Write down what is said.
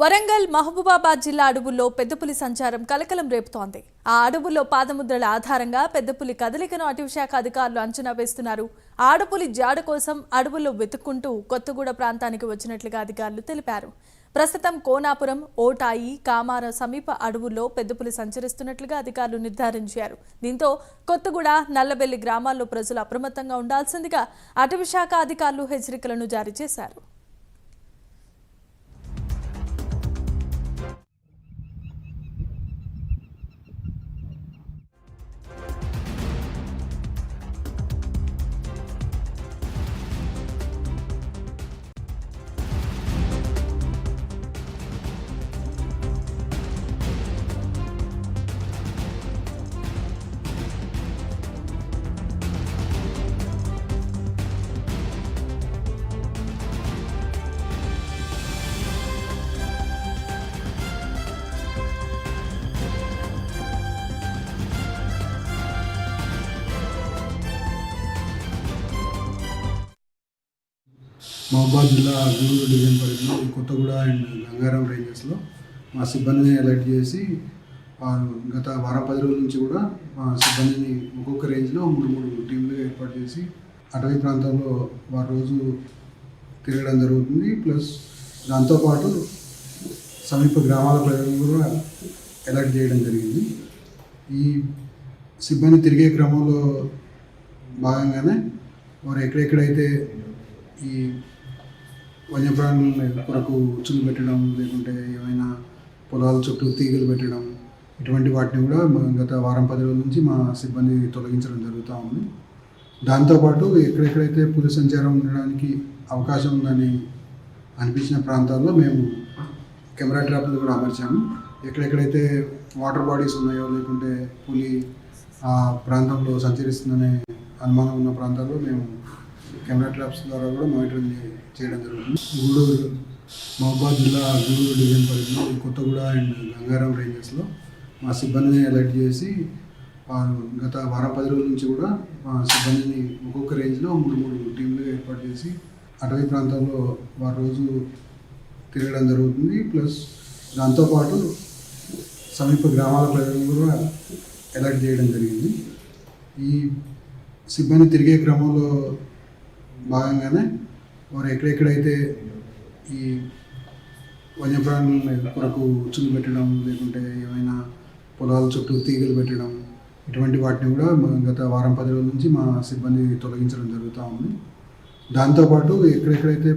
వరంగల్ మహబూబాబాద్ జిల్లా అడవుల్లో పెద్దపులి సంచారం కలకలం రేపుతోంది. ఆ అడవుల్లో పాదముద్రల ఆధారంగా పెద్దపులి కదలికను అటవీశాఖ అధికారులు అంచనా వేస్తున్నారు. ఆడపులి జాడ కోసం అడవుల్లో వెతుక్కుంటూ కొత్తగూడ ప్రాంతానికి వచ్చినట్లుగా అధికారులు తెలిపారు. ప్రస్తుతం కోనాపురం ఓటాయి కామార సమీప అడవుల్లో పెద్దపులి సంచరిస్తున్నట్లుగా అధికారులు నిర్ధారించారు. దీంతో కొత్తగూడ నల్లబెల్లి గ్రామాల్లో ప్రజలు అప్రమత్తంగా ఉండాల్సిందిగా అటవీశాఖ అధికారులు హెచ్చరికలను జారీ చేశారు. మహబాద్ జిల్లా గూడూరు డివిజన్ పరిధిలో కొత్తగూడ అండ్ గంగారం రేంజెస్లో మా సిబ్బందిని అలర్ట్ చేసి వారు గత వారం పది రోజుల నుంచి కూడా మా సిబ్బందిని ఒక్కొక్క రేంజ్లో మూడు మూడు టీంలుగా ఏర్పాటు చేసి అటవీ ప్రాంతంలో వారు రోజు తిరగడం జరుగుతుంది. ప్లస్ దాంతోపాటు సమీప గ్రామాల ప్రజలను కూడా అలర్ట్ చేయడం జరిగింది. ఈ సిబ్బంది తిరిగే క్రమంలో భాగంగానే వారు ఎక్కడెక్కడైతే ఈ వన్యప్రాణుల కొరకు ఉచ్చులు పెట్టడం లేకుంటే ఏమైనా పొలాల చుట్టూ తీగలు పెట్టడం ఇటువంటి వాటిని కూడా గత వారం పది రోజుల నుంచి మా సిబ్బంది తొలగించడం జరుగుతూ ఉంది. దాంతోపాటు ఎక్కడెక్కడైతే పులి సంచారం ఉండడానికి అవకాశం ఉందని అనిపించిన ప్రాంతాల్లో మేము కెమెరా ట్రాప్లు కూడా అమర్చాము. ఎక్కడెక్కడైతే వాటర్ బాడీస్ ఉన్నాయో లేకుంటే పులి ఆ ప్రాంతంలో సంచరిస్తుందనే అనుమానం ఉన్న ప్రాంతాల్లో మేము కెమెరా ట్రాప్స్ ద్వారా కూడా మానిటరింగ్ చేయడం జరుగుతుంది. గూడూరు మహబాద్ జిల్లా గూడూరు డివిజన్ పరిధిలో కొత్తగూడ అండ్ గంగారం రేంజెస్లో మా సిబ్బందిని అలర్ట్ చేసి వారు గత వారం పది రోజుల నుంచి కూడా మా సిబ్బందిని ఒక్కొక్క రేంజ్లో మూడు మూడు టీంలు ఏర్పాటు చేసి అటవీ ప్రాంతంలో వారు రోజు తిరగడం జరుగుతుంది. ప్లస్ దాంతోపాటు సమీప గ్రామాల ప్రజలను కూడా అలర్ట్ చేయడం జరిగింది. ఈ సిబ్బంది తిరిగే క్రమంలో భాగంగానే వారు ఎక్కడెక్కడైతే ఈ వన్యప్రాణుల కొరకు ఉచ్చులు పెట్టడం లేకుంటే ఏమైనా పొలాల చుట్టూ తీగలు పెట్టడం ఇటువంటి వాటిని కూడా గత వారం పది రోజుల నుంచి మా సిబ్బంది తొలగించడం జరుగుతూ ఉంది. దాంతోపాటు ఎక్కడెక్కడైతే